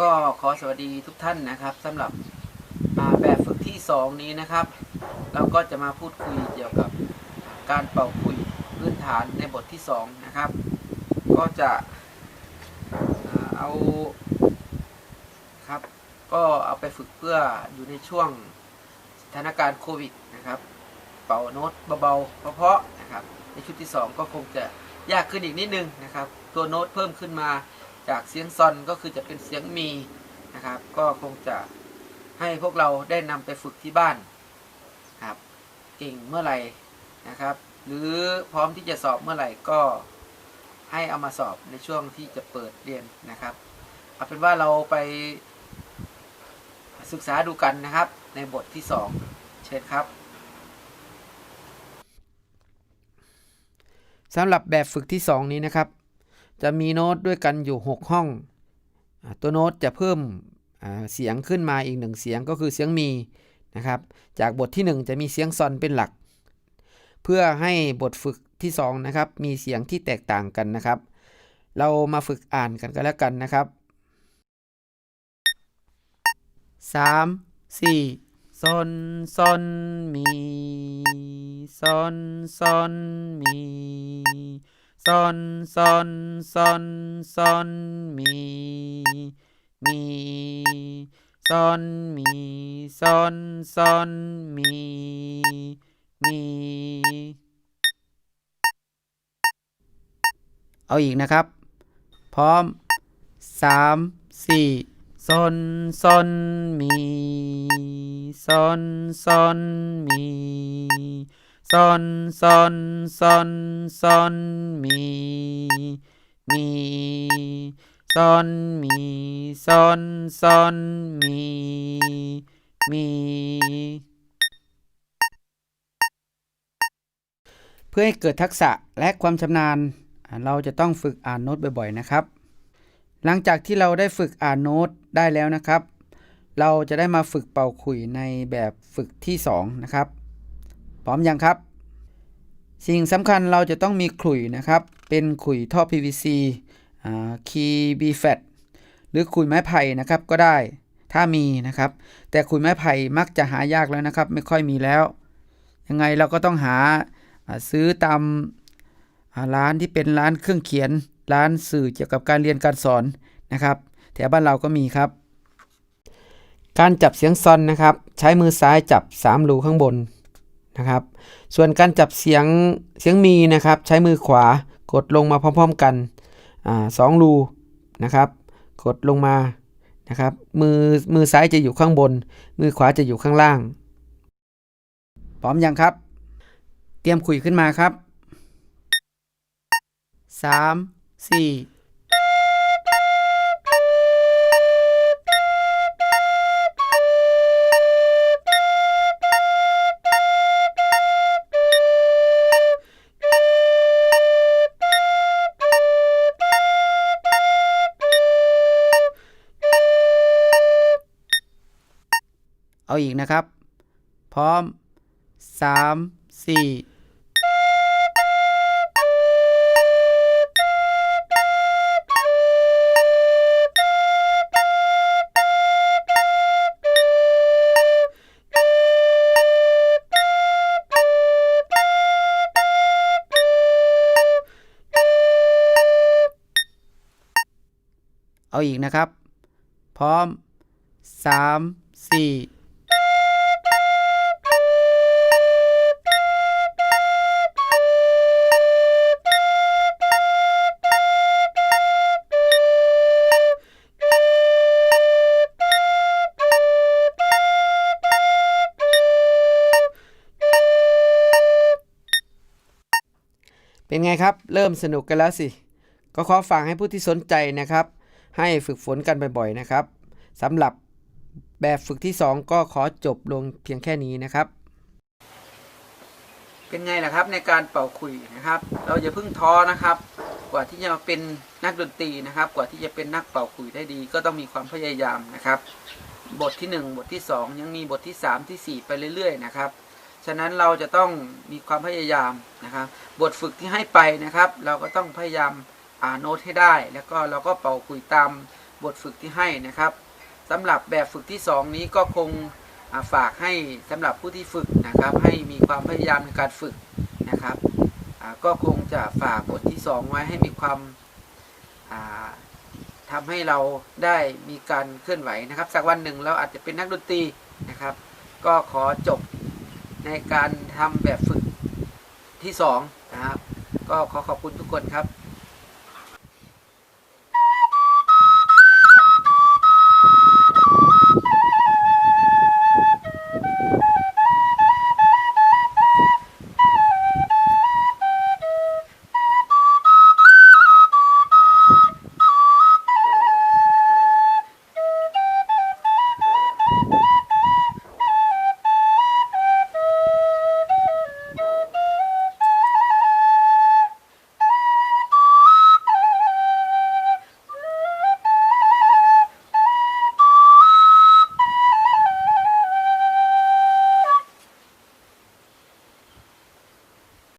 ก็ขอสวัสดีทุกท่านนะครับสำหรับแบบฝึกที่ 2 นี้นะครับ เราก็จะมาพูดคุยเกี่ยวกับการเป่าคุยพื้นฐานในบทที่ 2 นะครับ ก็จะเอาครับก็เอาไปฝึกเพื่ออยู่ในช่วงสถานการณ์โควิดนะครับ เป่าโน้ตเบาๆเพาะๆนะครับ ในชุดที่ 2 ก็คงจะยากขึ้นอีกนิดนึงนะครับ ตัวโน้ตเพิ่มขึ้นมา จากเสียงซอนก็คือจะเป็นเสียงมีนะครับ ก็คงจะให้พวกเราได้นำไปฝึกที่บ้านครับเก่งเมื่อไหร่นะครับ หรือพร้อมที่จะสอบเมื่อไหร่ก็ให้เอามาสอบในช่วงที่จะเปิดเรียนนะครับเอาเป็นว่าเราไปศึกษาดูกันนะครับ ในบทที่ 2 เชิญครับสำหรับแบบฝึกที่ 2 นี้นะครับ จะมีโน้ตด้วยกันอยู่ 6 ห้องอตัวโน้ตจะเพิ่มเสียงขึ้นมาอีกหนึ่งเสียงก็คือเสียงมีนะครับ จากบทที่ 1 จะมีเสียงซอนเป็นหลัก เพื่อให้บทฝึกที่2นะครับมีเสียงที่แตกต่างกันนะครับ เรามาฝึกอ่านกันก็แล้วกันนะครับ 3 4ซอนซอนมีซอนซอนมี ซอนซอนซอนซอนมีมีซอนมีซอนซอนมีมีเอาอีกนะครับ พร้อม3 4ซอนซอนมีซอนซอนมี ซอนซอนซอนซอนมีมีซอนมีซอนซอนมีมีเพื่อให้เกิดทักษะและความชำนาญ เราจะต้องฝึกอ่านโน้ตบ่อยๆนะครับ หลังจากที่เราได้ฝึกอ่านโน้ตได้แล้วนะครับ เราจะได้มาฝึกเป่าขลุ่ยในแบบฝึกที่ 2 นะครับ พร้อมยังครับ สิ่งสำคัญเราจะต้องมีขลุ่ยนะครับ เป็นขลุ่ยท่อ PVC คีบีแฟตหรือขลุ่ยไม้ไผ่นะครับก็ได้ถ้ามีนะครับ แต่ขลุ่ยไม้ไผ่มักจะหายากแล้วนะครับ ไม่ค่อยมีแล้ว ยังไงเราก็ต้องหาซื้อตามร้านที่เป็นร้านเครื่องเขียน ร้านสื่อเกี่ยวกับการเรียนการสอนนะครับ แถวบ้านเราก็มีครับ การจับเสียงซอนนะครับ ใช้มือซ้ายจับ3รูข้างบน นะครับ ส่วนการจับเสียงเสียงมีนะครับ ใช้มือขวากดลงมาพร้อม ๆกันสองรูนะครับ กดลงมานะครับ มือมือซ้ายจะอยู่ข้างบน มือขวาจะอยู่ข้างล่าง พร้อมยังครับ เตรียมคุยขึ้นมาครับ 3 4 เอาอีกนะครับ พร้อม 3 4เอาอีกนะครับ พร้อม 3 4 เป็นไงครับ เริ่มสนุกกันแล้วสิ ก็ขอฝากให้ผู้ที่สนใจนะครับ ให้ฝึกฝนกันบ่อยๆนะครับสำหรับแบบฝึกที่ 2 ก็ขอจบลงเพียงแค่นี้นะครับ เป็นไงล่ะครับในการเป่าขลุยนะครับ เราอย่าเพิ่งท้อนะครับ กว่าที่จะมาเป็นนักดนตรีนะครับ กว่าที่จะเป็นนักเป่าขลุยได้ดี ก็ต้องมีความพยายามนะครับ บทที่ 1 บทที่ 2 ยังมีบทที่ 3 ที่ 4 ไปเรื่อย ๆ นะครับ ฉะนั้นเราจะต้องมีความพยายามนะครับ บทฝึกที่ให้ไปนะครับ เราก็ต้องพยายามอ่านโน้ตให้ได้ แล้วก็เราก็เป่าคุยตามบทฝึกที่ให้นะครับสำหรับแบบฝึกที่ 2 นี้ก็คงาฝากให้สำหรับผู้ที่ฝึกนะครับ ให้มีความพยายามในการฝึกนะครับก็คงจะฝากบทที่ 2 ไว้ให้มีความาทำให้เราได้มีการเคลื่อนไหวนะครับ สักวันหนึ่งเราอาจจะเป็นนักดนตรีนะครับ ก็ขอจบ ในการทำแบบฝึกที่2นะครับ ก็ขอขอบคุณทุกคนครับ